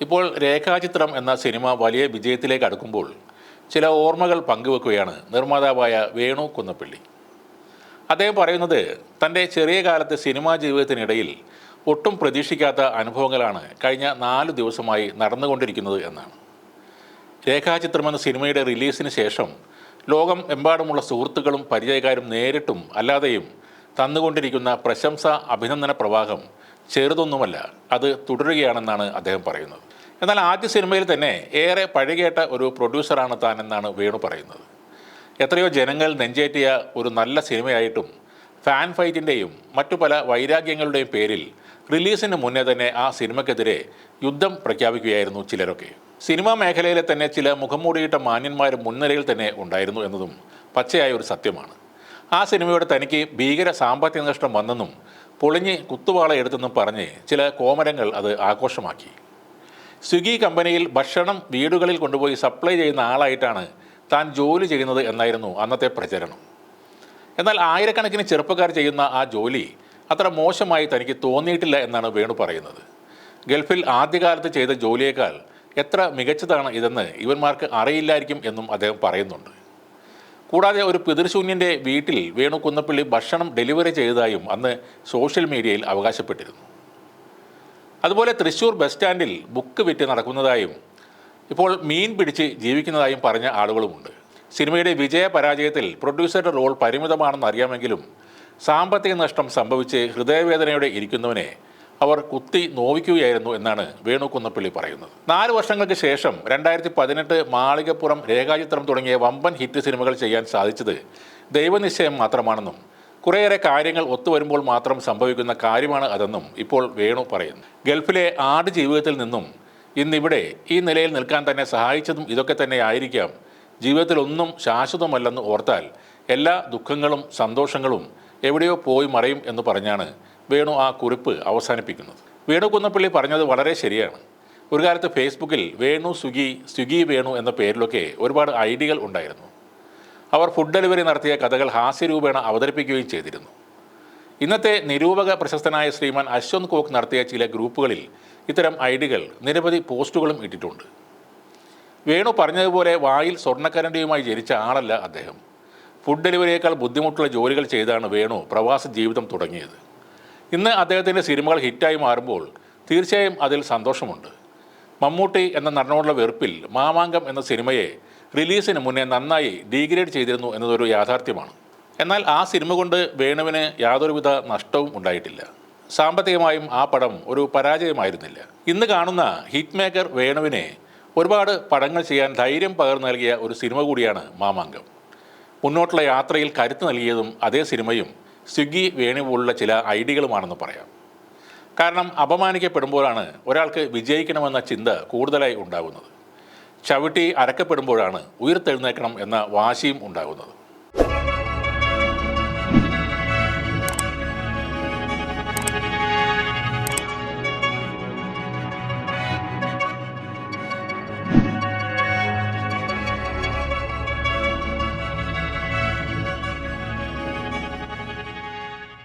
ഇപ്പോൾ രേഖാചിത്രം എന്ന സിനിമ വലിയ വിജയത്തിലേക്ക് അടുക്കുമ്പോൾ ചില ഓർമ്മകൾ പങ്കുവെക്കുകയാണ് നിർമ്മാതാവായ വേണു കുന്നപ്പള്ളി. അദ്ദേഹം പറയുന്നത് തന്റെ ചെറിയ കാലത്തെ സിനിമാ ജീവിതത്തിനിടയിൽ ഒട്ടും പ്രതീക്ഷിക്കാത്ത അനുഭവങ്ങളാണ് കഴിഞ്ഞ നാല് ദിവസമായി നടന്നുകൊണ്ടിരിക്കുന്നത് എന്നാണ്. രേഖാചിത്രം എന്ന സിനിമയുടെ റിലീസിന് ശേഷം ലോകം എമ്പാടുമുള്ള സുഹൃത്തുക്കളും പരിചയക്കാരും നേരിട്ടും അല്ലാതെയും തന്നുകൊണ്ടിരിക്കുന്ന പ്രശംസ അഭിനന്ദന പ്രവാഹം ചെറുതൊന്നുമല്ല അത് തുടരുകയാണെന്നാണ് അദ്ദേഹം പറയുന്നത്. എന്നാൽ ആദ്യ സിനിമയിൽ തന്നെ ഏറെ പഴകേട്ട ഒരു പ്രൊഡ്യൂസറാണ് താൻ എന്നാണ് വേണു പറയുന്നത്. എത്രയോ ജനങ്ങൾ നെഞ്ചേറ്റിയ ഒരു നല്ല സിനിമയായിട്ടും ഫാൻ ഫൈറ്റിന്റെയും മറ്റു പല വൈരാഗ്യങ്ങളുടെയും പേരിൽ റിലീസിന് മുന്നേ തന്നെ ആ സിനിമയ്ക്കെതിരെ യുദ്ധം പ്രഖ്യാപിക്കുകയായിരുന്നു ചിലരൊക്കെ. സിനിമാ മേഖലയിലെ തന്നെ ചില മുഖംമൂടിയിട്ട മാന്യന്മാർ മുൻനിരയിൽ തന്നെ ഉണ്ടായിരുന്നു എന്നതും പച്ചയായ ഒരു സത്യമാണ്. ആ സിനിമയോട് തനിക്ക് ഭീകര സാമ്പത്തിക നഷ്ടം വന്നെന്നും പൊളിഞ്ഞ് കുത്തുവാള എടുത്തെന്നും പറഞ്ഞ് ചില കോമരങ്ങൾ അത് ആഘോഷമാക്കി. സ്വിഗ്ഗി കമ്പനിയിൽ ഭക്ഷണം വീടുകളിൽ കൊണ്ടുപോയി സപ്ലൈ ചെയ്യുന്ന ആളായിട്ടാണ് താൻ ജോലി ചെയ്യുന്നത് എന്നായിരുന്നു അന്നത്തെ പ്രചരണം. എന്നാൽ ആയിരക്കണക്കിന് ചെറുപ്പക്കാർ ചെയ്യുന്ന ആ ജോലി അത്ര മോശമായി തനിക്ക് തോന്നിയിട്ടില്ല എന്നാണ് വേണു പറയുന്നത്. ഗൾഫിൽ ആദ്യകാലത്ത് ചെയ്ത ജോലിയേക്കാൾ എത്ര മികച്ചതാണ് ഇതെന്ന് ഇവന്മാർക്ക് അറിയില്ലായിരിക്കും എന്നും അദ്ദേഹം പറയുന്നുണ്ട്. കൂടാതെ ഒരു പിതൃശൂന്യന്റെ വീട്ടിൽ വേണു കുന്നപ്പള്ളി ഭക്ഷണം ഡെലിവറി ചെയ്തതായും അന്ന് സോഷ്യൽ മീഡിയയിൽ അവകാശപ്പെട്ടിരുന്നു. അതുപോലെ തൃശ്ശൂർ ബസ് സ്റ്റാൻഡിൽ ബുക്ക് വിറ്റ് നടക്കുന്നതായും ഇപ്പോൾ മീൻ പിടിച്ച് ജീവിക്കുന്നതായും പറഞ്ഞ ആളുകളുമുണ്ട്. സിനിമയുടെ വിജയ പരാജയത്തിൽ പ്രൊഡ്യൂസറുടെ റോൾ പരിമിതമാണെന്ന് അറിയാമെങ്കിലും സാമ്പത്തിക നഷ്ടം സംഭവിച്ച് ഹൃദയവേദനയോടെ ഇരിക്കുന്നവനെ അവർ കുത്തി നോവിക്കുകയായിരുന്നു എന്നാണ് വേണു കുന്നപ്പള്ളി പറയുന്നത്. നാല് വർഷങ്ങൾക്ക് ശേഷം രണ്ടായിരത്തി പതിനെട്ട് മാളികപ്പുറം രേഖാചിത്രം തുടങ്ങിയ വമ്പൻ ഹിറ്റ് സിനിമകൾ ചെയ്യാൻ സാധിച്ചത് ദൈവനിശ്ചയം മാത്രമാണെന്നും കുറേയേറെ കാര്യങ്ങൾ ഒത്തുവരുമ്പോൾ മാത്രം സംഭവിക്കുന്ന കാര്യമാണ് അതെന്നും ഇപ്പോൾ വേണു പറയുന്നു. ഗൾഫിലെ ആട് ജീവിതത്തിൽ നിന്നും ഇന്നിവിടെ ഈ നിലയിൽ നിൽക്കാൻ തന്നെ സഹായിച്ചതും ഇതൊക്കെ തന്നെ ആയിരിക്കാം. ജീവിതത്തിലൊന്നും ശാശ്വതമല്ലെന്ന് ഓർത്താൽ എല്ലാ ദുഃഖങ്ങളും സന്തോഷങ്ങളും എവിടെയോ പോയി മറയും എന്ന് പറഞ്ഞാണ് വേണു ആ കുറിപ്പ് അവസാനിപ്പിക്കുന്നത്. വേണു കുന്നപ്പള്ളി പറഞ്ഞത് വളരെ ശരിയാണ്. ഒരു കാലത്ത് ഫേസ്ബുക്കിൽ വേണു സ്വിഗി സ്വിഗി വേണു എന്ന പേരിലൊക്കെ ഒരുപാട് ഐഡികൾ ഉണ്ടായിരുന്നു. അവർ ഫുഡ് ഡെലിവറി നടത്തിയ കഥകൾ ഹാസ്യരൂപേണ അവതരിപ്പിക്കുകയും ചെയ്തിരുന്നു. ഇന്നത്തെ നിരൂപക പ്രശസ്തനായ ശ്രീമാൻ അശ്വന്ത് കോക്ക് നടത്തിയ ചില ഗ്രൂപ്പുകളിൽ ഇത്തരം ഐഡികൾ നിരവധി പോസ്റ്റുകളും ഇട്ടിട്ടുണ്ട്. വേണു പറഞ്ഞതുപോലെ വായിൽ സ്വർണക്കരണ്ടിയുമായി ജനിച്ച ആളല്ല അദ്ദേഹം. ഫുഡ് ഡെലിവറിയേക്കാൾ ബുദ്ധിമുട്ടുള്ള ജോലികൾ ചെയ്താണ് വേണു പ്രവാസ ജീവിതം തുടങ്ങിയത്. ഇന്ന് അദ്ദേഹത്തിന്റെ സിനിമകൾ ഹിറ്റായി മാറുമ്പോൾ തീർച്ചയായും അതിൽ സന്തോഷമുണ്ട്. മമ്മൂട്ടി എന്ന നടനോടുള്ള വെറുപ്പിൽ മാമാങ്കം എന്ന സിനിമയെ റിലീസിന് മുന്നേ നന്നായി ഡീഗ്രേഡ് ചെയ്തിരുന്നു എന്നതൊരു യാഥാർത്ഥ്യമാണ്. എന്നാൽ ആ സിനിമ കൊണ്ട് വേണുവിന് യാതൊരുവിധ നഷ്ടവും ഉണ്ടായിട്ടില്ല. സാമ്പത്തികമായും ആ പടം ഒരു പരാജയമായിരുന്നില്ല. ഇന്ന് കാണുന്ന ഹിറ്റ് മേക്കർ വേണുവിനെ ഒരുപാട് പടങ്ങൾ ചെയ്യാൻ ധൈര്യം പകർന്നു നൽകിയ ഒരു സിനിമ കൂടിയാണ് മാമാങ്കം. മുന്നോട്ടുള്ള യാത്രയിൽ കരുത്ത് നൽകിയതും അതേ സിനിമയും സ്വിഗ്ഗി വേണു പോലുള്ള ചില ഐഡിയകളുമാണെന്ന് പറയാം. കാരണം അപമാനിക്കപ്പെടുമ്പോഴാണ് ഒരാൾക്ക് വിജയിക്കണമെന്ന ചിന്ത കൂടുതലായി ഉണ്ടാകുന്നത്. ചവിട്ടി അരക്കപ്പെടുമ്പോഴാണ് ഉയർത്തെഴുന്നേക്കണം എന്ന വാശിയും ഉണ്ടാകുന്നത്.